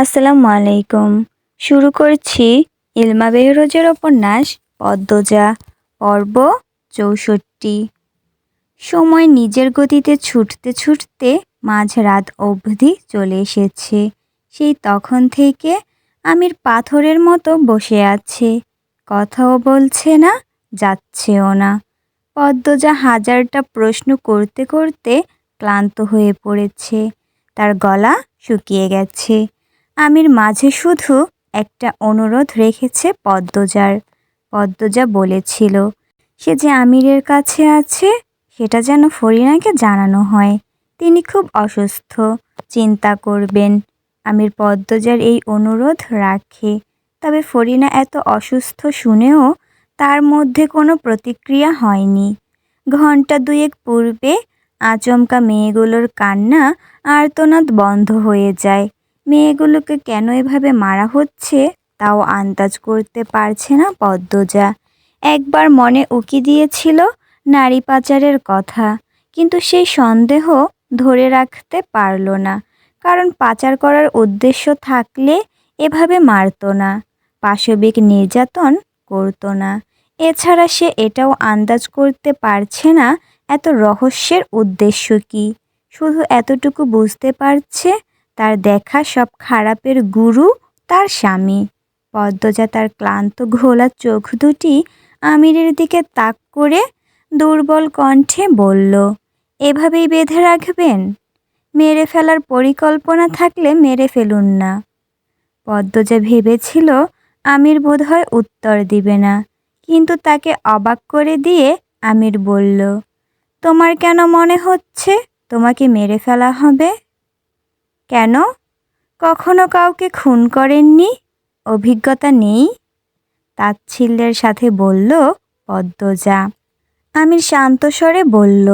আসসালামু আলাইকুম। শুরু করছি ইলমা বেহরোজের উপন্যাস পদ্মজা, পর্ব চৌষট্টি। সময় নিজের গতিতে ছুটতে ছুটতে মাঝরাত অবধি চলে এসেছে। সেই তখন থেকে আমির পাথরের মতো বসে আছে। কথাও বলছে না, যাচ্ছেও না। পদ্মজা হাজারটা প্রশ্ন করতে করতে ক্লান্ত হয়ে পড়েছে। তার গলা শুকিয়ে গেছে। আমির মাঝে শুধু একটা অনুরোধ রেখেছে পদ্মজার। পদ্মজা বলেছিল, সে যে আমিরের কাছে আছে, সেটা যেন ফরিনাকে জানানো হয়। তিনি খুব অসুস্থ, চিন্তা করবেন। আমির পদ্মজার এই অনুরোধ রাখে। তবে ফরিনা এত অসুস্থ শুনেও তার মধ্যে কোনো প্রতিক্রিয়া হয়নি। ঘণ্টা দুয়েক পূর্বে আচমকা মেয়েগুলোর কান্না আর্তনাদ বন্ধ হয়ে যায়। মেয়েগুলোকে কেন এভাবে মারা হচ্ছে তাও আন্দাজ করতে পারছে না পদ্মজা। একবার মনে উকি দিয়েছিল নারী পাচারের কথা, কিন্তু সেই সন্দেহ ধরে রাখতে পারল না, কারণ পাচার করার উদ্দেশ্য থাকলে এভাবে মারত না, পাশবিক নির্যাতন করতো না। এছাড়া সে এটাও আন্দাজ করতে পারছে না এত রহস্যের উদ্দেশ্য কি, শুধু এতটুকু বুঝতে পারছে তার দেখা সব খারাপের গুরু তার স্বামী। পদ্মজা তার ক্লান্ত ঘোলা চোখ দুটি আমিরের দিকে তাক করে দুর্বল কণ্ঠে বলল, এভাবেই বেঁধে রাখবেন? মেরে ফেলার পরিকল্পনা থাকলে মেরে ফেলুন না। পদ্মজা ভেবেছিল আমির বোধহয় উত্তর দিবে না, কিন্তু তাকে অবাক করে দিয়ে আমির বলল, তোমার কেন মনে হচ্ছে? তোমাকে মেরে ফেলা হবে? কেন? কখনো কাউকে খুন করেননি? অভিজ্ঞতা নেই? তাচ্ছিল্যের সাথে বলল, পদ্মজা। আমির শান্ত স্বরে বলল,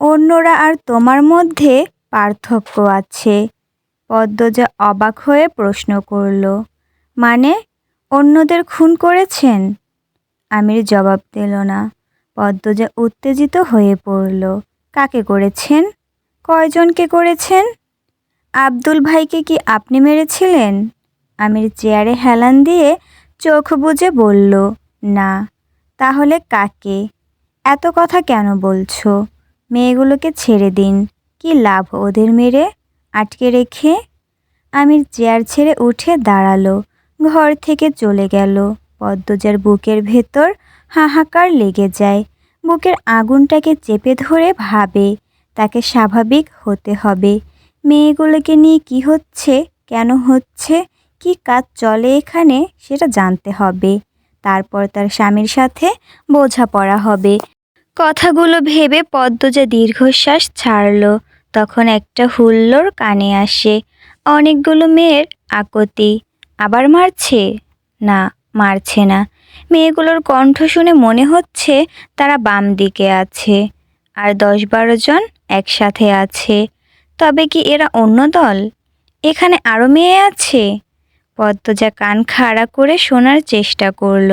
অন্যরা আর তোমার মধ্যে পার্থক্য আছে। পদ্মজা অবাক হয়ে প্রশ্ন করল মানে অন্যদের খুন করেছেন? আমির জবাব দিল না। পদ্মজা উত্তেজিত হয়ে পড়ল, কাকে করেছেন? কয়জনকে করেছেন? আব্দুল ভাইকে কি আপনি মেরেছিলেন? আমির চেয়ারে হেলান দিয়ে চোখ বুজে বলল, না। তাহলে কাকে? এত কথা কেন বলছো? মেয়েগুলোকে ছেড়ে দিন। কি লাভ ওদের মেরে? আটকে রেখে? আমির চেয়ার ছেড়ে উঠে দাঁড়াল, ঘর থেকে চলে গেল। পদ্মজার বুকের ভেতর হাহাকার লেগে যায়। বুকের আগুনটাকে চেপে ধরে ভাবে, তাকে স্বাভাবিক হতে হবে। মেয়েগুলোকে নিয়ে কি হচ্ছে? কেন হচ্ছে? কি কাজ চলে এখানে? সেটা জানতে হবে। তারপর তার স্বামীর সাথে বোঝাপড়া হবে। কথাগুলো ভেবে পদ্ম পদ্মজা দীর্ঘশ্বাস ছাড়ল। তখন একটা হুল্লোর কানে আসে, অনেকগুলো মেয়ের আকতি, আবার মারছে? না মারছে না। মেয়েগুলোর কণ্ঠ শুনে মনে হচ্ছে তারা বাম দিকে আছে, আর দশ বারো জন একসাথে আছে। তবে কি এরা অন্য দল? এখানে আরও মেয়ে আছে। পদ্মজা কান খাড়া করে শোনার চেষ্টা করল।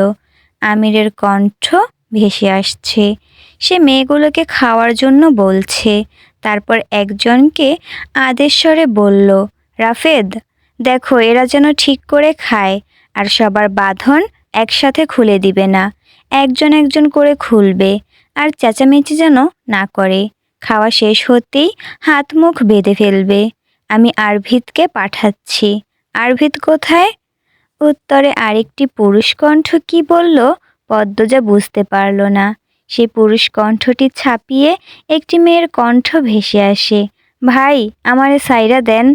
আমিরের কণ্ঠ ভেসে আসছে। সে মেয়েগুলোকে খাওয়ার জন্য বলছে। তারপর একজনকে আদেশ্বরে বলল, রাফেদ, দেখো, এরা যেন ঠিক করে খায়, আর সবার বাঁধন একসাথে খুলে দিবে না। একজন একজন করে খুলবে, আর চেঁচামেচি যেন না করে। খাওয়া শেষ হতেই হাত মুখ বেঁধে ফেলবে। আমি আরভিতকে পাঠাচ্ছি। আরভিত কোথায়? উত্তরে আরেকটি পুরুষ কণ্ঠ কি বলল? পদ্মজা বুঝতে পারল না। সে পুরুষ কণ্ঠটি ছাপিয়ে একটি মেয়ের কণ্ঠ ভেসে আসে। ভাই, আমারে সাইরা দেন।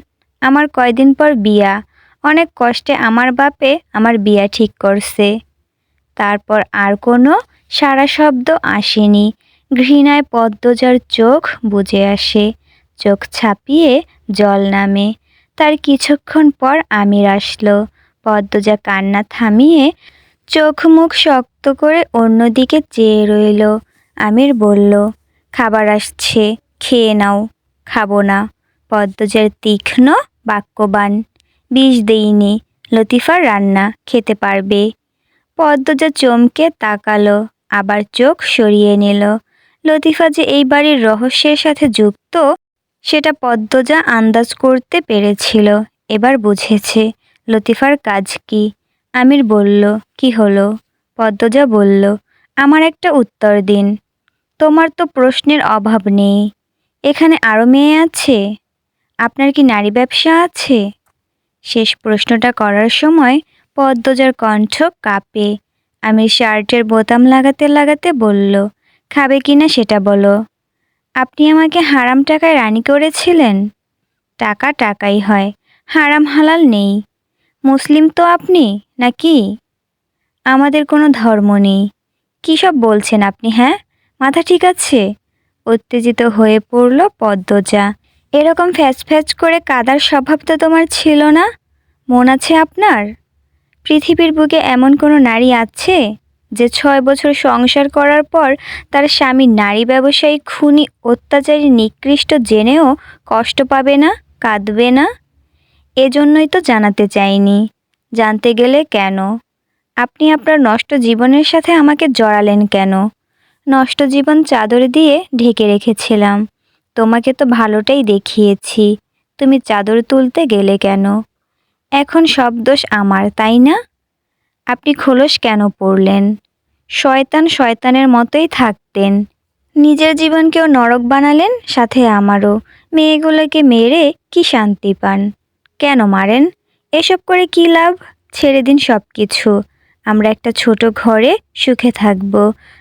আমার কয়দিন পর বিয়া। অনেক কষ্টে আমার বাপে আমার বিয়া ঠিক করছে। তারপর আর কোনো সারা শব্দ আসেনি। ঘৃণায় পদ্মজার চোখ বুজে আসে, চোখ ছাপিয়ে জল নামে। তার কিছুক্ষণ পর আমির আসলো। পদ্মজা কান্না থামিয়ে চোখ মুখ শক্ত করে অন্যদিকে চেয়ে রইল। আমির বলল, খাবার আসছে, খেয়ে নাও, খাব না। পদ্মজার তীক্ষ্ণ বাক্যবান, বিষ দেইনি, লতিফার রান্না খেতে পারবে। পদ্মজা চমকে তাকালো, আবার চোখ সরিয়ে নিল। লতিফা যে এই বাড়ির রহস্যের সাথে যুক্ত, সেটা পদ্মজা আন্দাজ করতে পেরেছিল। এবার বুঝেছে, লতিফার কাজ কি? আমির বলল, কি হলো? পদ্মজা বলল, আমার একটা উত্তর দিন। তোমার তো প্রশ্নের অভাব নেই। এখানে আরও মেয়ে আছে? আপনার কি নারী ব্যবসা আছে? শেষ প্রশ্নটা করার সময় পদ্মজার কণ্ঠ কাঁপে। আমি শার্টের বোতাম লাগাতে লাগাতে বলল খাবে কি না সেটা বলো। আপনি আমাকে হারাম টাকায় রানি করেছিলেন? টাকা টাকাই হয়, হারাম হালাল নেই। মুসলিম তো আপনি, নাকি? আমাদের কোনো ধর্ম নেই। কী সব বলছেন আপনি হ্যাঁ? মাথা ঠিক আছে? উত্তেজিত হয়ে পড়ল পদ্মজা। এরকম ফ্যাচ ফ্যাচ করে কাদার স্বভাব তো তোমার ছিল না? মন আছে আপনার? পৃথিবীর বুকে এমন কোনো নারী আছে? যে ছয় বছর সংসার করার পর তার স্বামী নারী ব্যবসায়ী খুনি অত্যাচারী নিকৃষ্ট জেনেও কষ্ট পাবে না, কাঁদবে না? এজন্যই তো জানাতে চাইনি। জানতে গেলে কেন? আপনি আপনার নষ্ট জীবনের সাথে আমাকে জড়ালেন কেন? নষ্ট জীবন চাদর দিয়ে ঢেকে রেখেছিলাম। তোমাকে তো ভালোটাই দেখিয়েছি। তুমি চাদর তুলতে গেলে কেন? এখন সব দোষ আমার, তাই না? আপনি খোলস কেন পড়লেন? শয়তান শয়তানের মতোই থাকতেন। নিজের জীবনকেও নরক বানালেন, সাথে আমারও। মেয়েগুলোকে মেরে কি শান্তি পান? কেন মারেন? এসব করে কি লাভ? ছেড়ে দিন সব কিছু আমরা একটা ছোট ঘরে সুখে থাকব।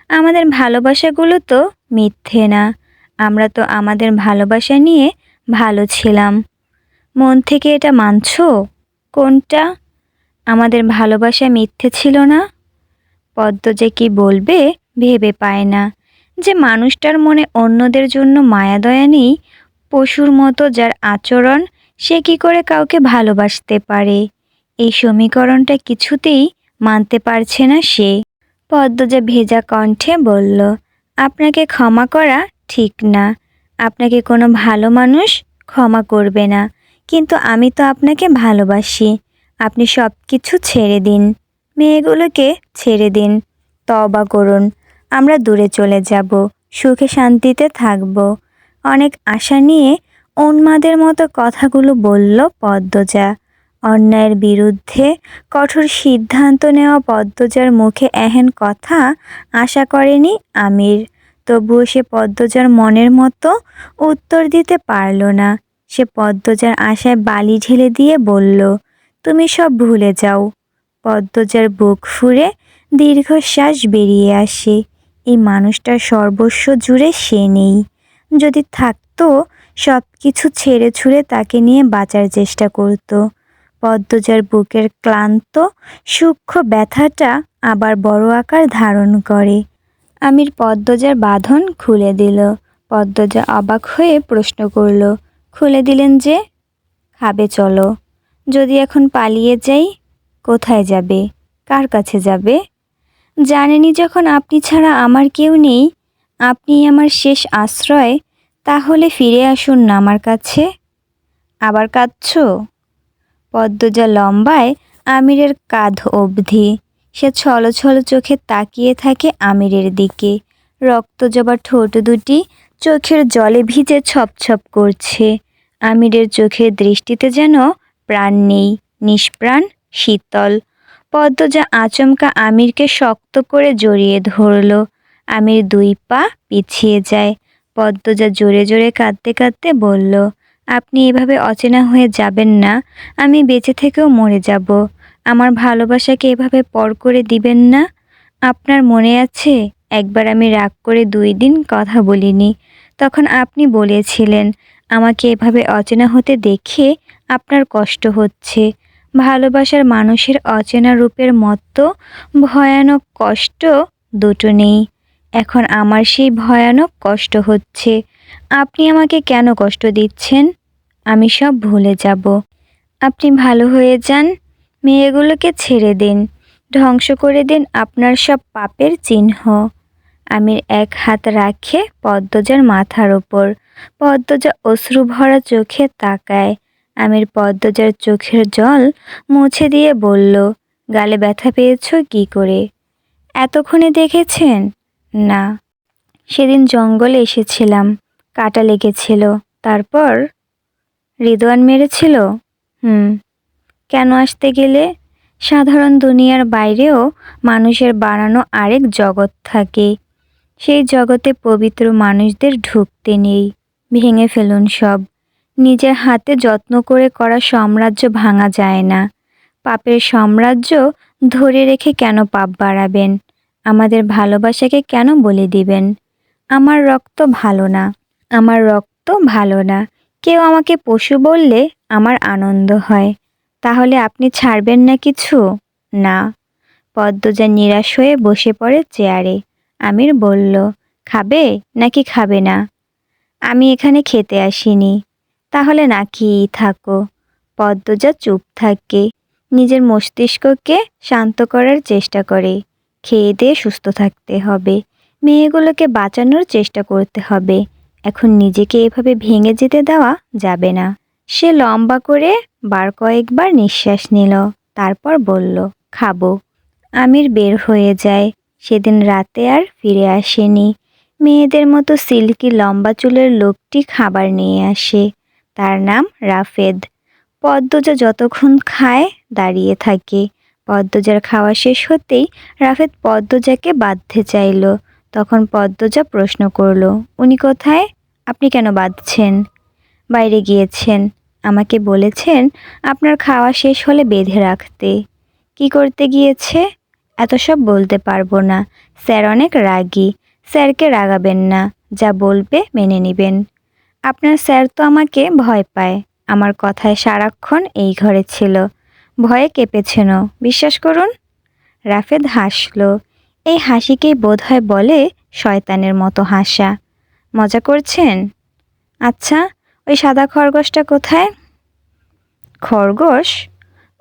আমাদের ভালোবাসাগুলো তো মিথ্যে না। আমরা তো আমাদের ভালোবাসা নিয়ে ভালো ছিলাম। মন থেকে এটা মানছো? কোনটা? আমাদের ভালোবাসা মিথ্যে ছিল না? পদ্ম যে কি বলবে ভেবে পায় না। যে মানুষটার মনে অন্যদের জন্য মায়া দয়া নেই, পশুর মতো যার আচরণ সে কি করে কাউকে ভালোবাসতে পারে? এই সমীকরণটা কিছুতেই মানতে পারছে না সে। পদ্মজা ভেজা কণ্ঠে বলল, আপনাকে ক্ষমা করা ঠিক না। আপনাকে কোনো ভালো মানুষ ক্ষমা করবে না। কিন্তু আমি তো আপনাকে ভালোবাসি। আপনি সব কিছু ছেড়ে দিন। মেয়েগুলোকে ছেড়ে দিন। তবা করুন। আমরা দূরে চলে যাব। সুখে শান্তিতে থাকব। অনেক আশা নিয়ে উন্মাদের মতো কথাগুলো বলল পদ্মজা। অন্যায়ের বিরুদ্ধে কঠোর সিদ্ধান্ত নেওয়া পদ্মজার মুখে এহেন কথা আশা করেনি আমির। তবুও সে পদ্মজার মনের মতো উত্তর দিতে পারল না। সে পদ্মজার আশায় বালি ঢেলে দিয়ে বলল তুমি সব ভুলে যাও। পদ্মজার বুক ফুরে দীর্ঘশ্বাস বেরিয়ে আসে। এই মানুষটার সর্বস্ব জুড়ে সে নেই। যদি থাকতো সব কিছু ছেড়ে ছুড়ে তাকে নিয়ে বাঁচার চেষ্টা করত। পদ্মজার বুকের ক্লান্ত, সূক্ষ্ম ব্যথাটা আবার বড় আকার ধারণ করে। আমির পদ্মজার বাঁধন খুলে দিল। পদ্মজা অবাক হয়ে প্রশ্ন করল, খুলে দিলেন যে? খাবে চলো। যদি এখন পালিয়ে যাই, কোথায় যাবে? কার কাছে যাবে? জানেনি যখন আপনি ছাড়া আমার কেউ নেই, আপনি আমার শেষ আশ্রয়, তাহলে ফিরে আসুন না আমার কাছে। আবার কাঁদছ? পদ্মজা লম্বায় আমিরের কাঁধ অবধি। সে ছলো ছলো চোখে তাকিয়ে থাকে আমিরের দিকে। রক্ত জবা ঠোঁট দুটি চোখের জলে ভিজে ছপছপ করছে। আমিরের চোখের দৃষ্টিতে যেন প্রাণ নেই, নিষ্প্রাণ, শীতল। পদ্মজা আচমকা আমিরকে শক্ত করে জড়িয়ে ধরল। আমির দুই পা পিছিয়ে যায়। পদ্মজা জোরে জোরে কাঁদতে কাঁদতে বলল, আপনি এভাবে অচেনা হয়ে যাবেন না, আমি বেঁচে থেকেও মরে যাব। আমার ভালোবাসাকে এভাবে পর করে দিবেন না? আপনার মনে আছে? একবার আমি রাগ করে দুই দিন কথা বলিনি। তখন আপনি বলেছিলেন আমাকে এভাবে অচেনা হতে দেখে আপনার কষ্ট হচ্ছে। ভালোবাসার মানুষের অচেনা রূপের মতো ভয়ানক কষ্ট দুটো নেই। এখন আমার সেই ভয়ানক কষ্ট হচ্ছে। আপনি আমাকে কেন কষ্ট দিচ্ছেন? আমি সব ভুলে যাব। আপনি ভালো হয়ে যান। মেয়েগুলোকে ছেড়ে দিন। ধ্বংস করে দিন আপনার সব পাপের চিহ্ন। আমির এক হাত রাখে পদ্মজার মাথার ওপর। পদ্মজা অশ্রু ভরা চোখে তাকায়। আমির পদ্মজার চোখের জল মুছে দিয়ে বলল, গালে ব্যথা পেয়েছ কি করে? এতক্ষণে দেখেছেন? না। সেদিন জঙ্গলে এসেছিলাম। কাটা লেগেছিল। তারপর? রিদওয়ান মেরেছিল? হুম। কেন আসতে গেলে? সাধারণ দুনিয়ার বাইরেও মানুষের বানানো আরেক জগৎ থাকে। সেই জগতে পবিত্র মানুষদের ঢুকতে নেই। ভেঙে ফেলুন সব। নিজের হাতে যত্ন করে করা সাম্রাজ্য ভাঙা যায় না। পাপের সাম্রাজ্য ধরে রেখে কেন পাপ বাড়াবেন? আমাদের ভালোবাসাকে কেন বলে দিবেন? আমার রক্ত ভালো না। আমার রক্ত ভালো না। কেউ আমাকে পশু বললে আমার আনন্দ হয়। তাহলে আপনি ছাড়বেন না কিছু? না। পদ্মজা নিরাশ হয়ে বসে পড়ে চেয়ারে। আমির বলল, খাবে নাকি খাবে না? আমি এখানে খেতে আসিনি। তাহলে না খেয়েই থাকো। পদ্মজা চুপ থাকে। নিজের মস্তিষ্ককে শান্ত করার চেষ্টা করে। খেয়ে দিয়ে সুস্থ থাকতে হবে। মেয়েগুলোকে বাঁচানোর চেষ্টা করতে হবে। এখন নিজেকে এভাবে ভেঙে যেতে দেওয়া যাবে না। সে লম্বা করে বার কয়েকবার নিঃশ্বাস নিল। তারপর বলল, খাব। আমির বের হয়ে যায়। সেদিন রাতে আর ফিরে আসেনি। মেয়েদের মতো সিল্কি লম্বা চুলের লোকটি খাবার নিয়ে আসে। তার নাম রাফেদ। পদ্মজা যতক্ষণ খায়, দাঁড়িয়ে থাকে। পদ্মজার খাওয়া শেষ হতেই রাফেদ পদ্মজাকে বাঁধতে চাইল। তখন পদ্মজা প্রশ্ন করল, উনি কোথায়? আপনি কেন বাঁধছেন? বাইরে গিয়েছেন। আমাকে বলেছেন আপনার খাওয়া শেষ হলে বেঁধে রাখতে। কি করতে গিয়েছে? এত সব বলতে পারব না। স্যার অনেক রাগী। স্যারকে রাগাবেন না, যা বলবে মেনে নেবেন। আপনার স্যার তো আমাকে ভয় পায়। আমার কথায় সারাক্ষণ এই ঘরে ছিল। ভয়ে কেঁপেছেন বিশ্বাস করুন, রাফেদ হাসল। এই হাসিকেই বোধহয় বলে শয়তানের মতো হাসা। মজা করছেন? আচ্ছা ওই সাদা খরগোশটা কোথায়? খরগোশ?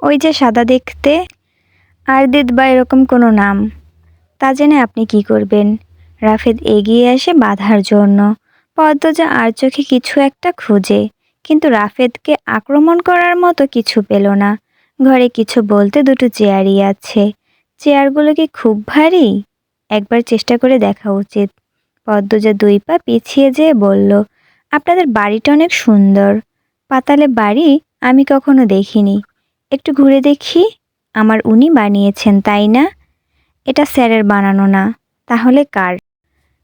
ওই যে সাদা দেখতে। আর দিদ বা এরকম কোনো নাম। তা জেনে আপনি কি করবেন? রাফেদ এগিয়ে আসে বাধার জন্য। পদ্মজা আর চোখে কিছু একটা খুঁজে, কিন্তু রাফেদকে আক্রমণ করার মতো কিছু পেল না। ঘরে কিছু বলতে দুটো চেয়ারই আছে। চেয়ারগুলো কি খুব ভারী? একবার চেষ্টা করে দেখা উচিত। পদ্মজা দুই পা পিছিয়ে যেয়ে বলল, আপনাদের বাড়িটা অনেক সুন্দর। পাতালে বাড়ি আমি কখনো দেখিনি। একটু ঘুরে দেখি। আমার উনি বানিয়েছেন, তাই না? এটা স্যারের বানানো না। তাহলে কার?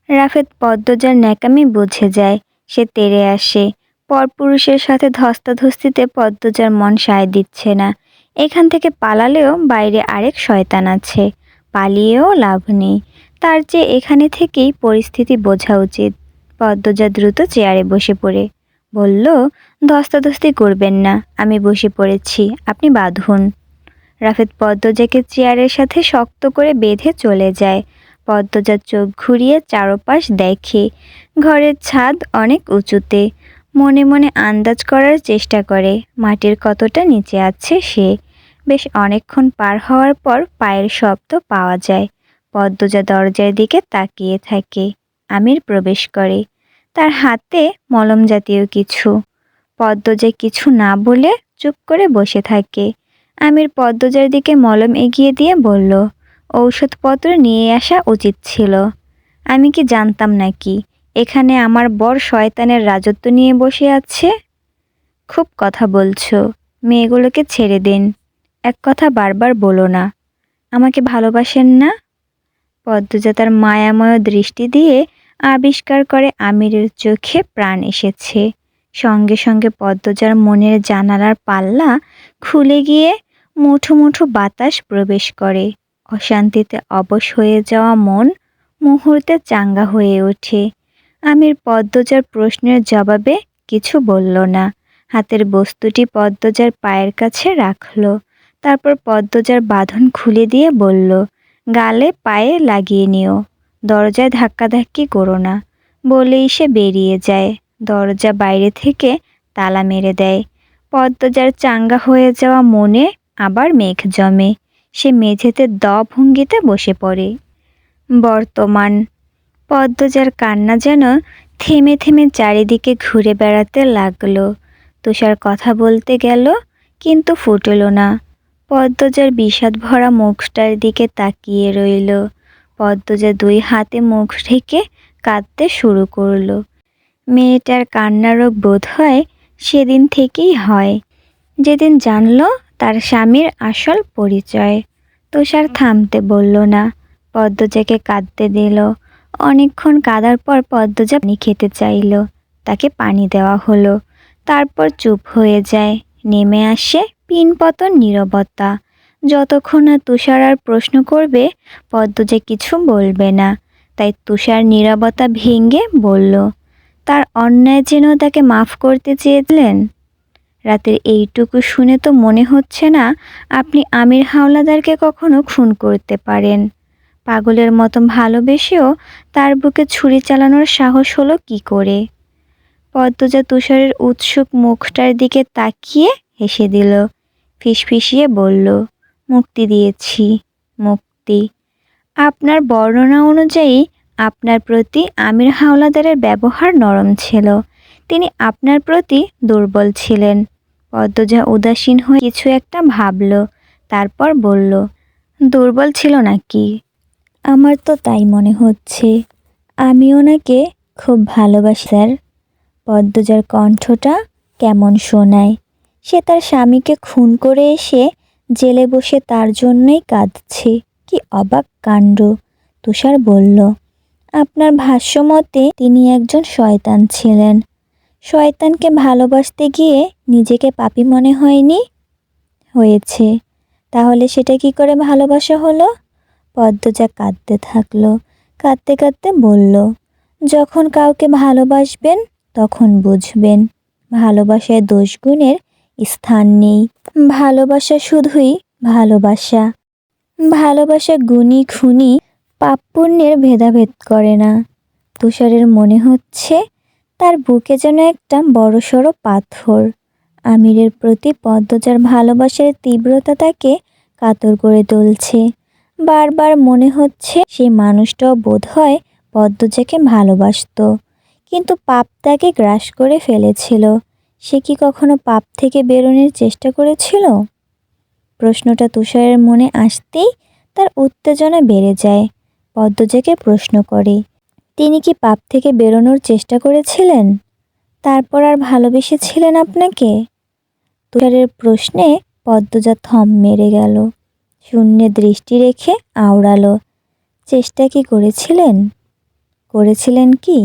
রাফেদ পদ্মজার ন্যাকামি বুঝে যায়। সে তেরে আসে। পরপুরুষের সাথে ধস্তাধস্তিতে পদ্মজার মন সায় দিচ্ছে না। এখান থেকে পালালেও বাইরে আরেক শয়তান আছে। পালিয়েও লাভ নেই। তার চেয়ে এখানে থেকেই পরিস্থিতি বোঝা উচিত। পদ্মজা দ্রুত চেয়ারে বসে পড়ে। বলল, ধস্তাধস্তি করবেন না। আমি বসে পড়েছি। আপনি বাঁধুন। রাফেদ পদ্মজাকে চেয়ারের সাথে শক্ত করে বেঁধে চলে যায়। পদ্মজার চোখ ঘুরিয়ে চারপাশ দেখে। ঘরের ছাদ অনেক উঁচুতে। মনে মনে আন্দাজ করার চেষ্টা করে, মাটির কতটা নিচে আছে সে। বেশ অনেকক্ষণ পার হওয়ার পর পায়ের শব্দ পাওয়া যায়। পদ্মজা দরজার দিকে তাকিয়ে থাকে, আমির প্রবেশ করে। তার হাতে মলম জাতীয় কিছু। পদ্মজা কিছু না বলে চুপ করে বসে থাকে। আমির পদ্মজার দিকে মলম এগিয়ে দিয়ে বলল ঔষধপত্র নিয়ে আসা উচিত ছিল। আমি কি জানতাম নাকি, এখানে আমার বর শয়তানের রাজত্ব নিয়ে বসে আছে? খুব কথা বলছো, মেয়েগুলোকে ছেড়ে দিন। এক কথা বারবার বলো না। আমাকে ভালোবাসেন না? পদ্মজা তার মায়াময় দৃষ্টি দিয়ে আবিষ্কার করে আমিরের চোখে প্রাণ এসেছে। সঙ্গে সঙ্গে পদ্মজার মনের জানালার পাল্লা খুলে গিয়ে মুঠো মুঠো বাতাস প্রবেশ করে। অশান্তিতে অবশ হয়ে যাওয়া মন মুহূর্তে চাঙ্গা হয়ে ওঠে। আমির পদ্মজার প্রশ্নের জবাবে কিছু বলল না। হাতের বস্তুটি পদ্মজার পায়ের কাছে রাখল। তারপর পদ্মজার বাঁধন খুলে দিয়ে বলল, গালে পায়ে লাগিয়ে নিও। দরজায় ধাক্কাধাক্কি করো না। বলেই সে বেরিয়ে যায়। দরজা বাইরে থেকে তালা মেরে দেয়। পদ্মজার চাঙ্গা হয়ে যাওয়া মনে আবার মেঘ জমে। সে মেঝেতে দ ভঙ্গিতে বসে পড়ে। বর্তমান পদ্মজার কান্না যেন থেমে থেমে চারিদিকে ঘুরে বেড়াতে লাগল। তুষার কথা বলতে গেল, কিন্তু ফুটল না। পদ্মজার বিষাদ ভরা মুখটার দিকে তাকিয়ে রইল। পদ্মজা দুই হাতে মুখ ঢেকে কাঁদতে শুরু করল। মেয়েটার কান্নারোগ বোধ হয় সেদিন থেকেই হয়। যেদিন জানলো তার স্বামীর আসল পরিচয়। তুষার থামতে বলল না। পদ্মজাকে কাঁদতে দিল। অনেকক্ষণ কাদার পর পদ্মজা পানি খেতে চাইল। তাকে পানি দেওয়া হলো। তারপর চুপ হয়ে যায়। নেমে আসে পিনপতন নীরবতা। যতক্ষণ না তুষার আর প্রশ্ন করবে, পদ্মজা কিছু বলবে না। তাই তুষার নীরবতা ভেঙে বলল, তার অন্যায় যেন তাকে মাফ করতে চেয়েছিলেন রাতের এইটুকু শুনে তো মনে হচ্ছে না আপনি আমির হাওলাদারকে কখনো খুন করতে পারেন। পাগলের মতো ভালোবেসেও তার বুকে ছুরি চালানোর সাহস হলো কি করে? পদ্মজা তুষারের উৎসুক মুখটার দিকে তাকিয়ে হেসে দিল, ফিসফিসিয়ে বলল, মুক্তি দিয়েছি, মুক্তি। আপনার বর্ণনা অনুযায়ী আপনার প্রতি আমির হাওলাদারের ব্যবহার নরম ছিল। তিনি আপনার প্রতি দুর্বল ছিলেন। পদ্মজা উদাসীন হয়ে কিছু একটা ভাবল, তারপর বলল, দুর্বল ছিল নাকি? আমার তো তাই মনে হচ্ছে। আমি ওনাকে খুব ভালোবাসি, স্যার। পদ্মজার কণ্ঠটা কেমন শোনায়। সে তার স্বামীকে খুন করে এসে জেলে বসে তার জন্যই কাঁদছে। কি অবাক কাণ্ড। তুষার বলল, আপনার ভাষ্য মতে তিনি একজন শয়তান ছিলেন। শয়তানকে ভালোবাসতে গিয়ে নিজেকে পাপী মনে হয়নি? হয়েছে। তাহলে সেটা কি করে ভালোবাসা হলো? পদ্মজা কাঁদতে থাকল, কাঁদতে কাঁদতে বলল, যখন কাউকে ভালোবাসবেন, তখন বুঝবেন, ভালোবাসায় দোষগুণের স্থান নেই। ভালোবাসা শুধুই ভালোবাসা। ভালোবাসা গুণী খুনি পাপ পুণ্যের ভেদাভেদ করে না। তুষারের মনে হচ্ছে তার বুকে যেন একটা বড়সড় পাথর। আমিরের প্রতি পদ্মজার ভালোবাসার তীব্রতা তাকে কাতর করে তুলছে। বারবার মনে হচ্ছে সেই মানুষটাও বোধ হয় পদ্মজাকে ভালোবাসতো। কিন্তু পাপ তাকে গ্রাস করে ফেলেছিল। সে কি কখনো পাপ থেকে বেরোনোর চেষ্টা করেছিল? প্রশ্নটা তুষারের মনে আসতেই তার উত্তেজনা বেড়ে যায়। পদ্মজাকে প্রশ্ন করে তিনি কি পাপ থেকে বেরোনোর চেষ্টা করেছিলেন? তারপর আর ভালোবেসেছিলেন আপনাকে? তুষারের প্রশ্নে পদ্মজা থম মেরে গেল, শূন্যে দৃষ্টি রেখে আওড়ালো। চেষ্টা কি করেছিলেন? করেছিলেন কি?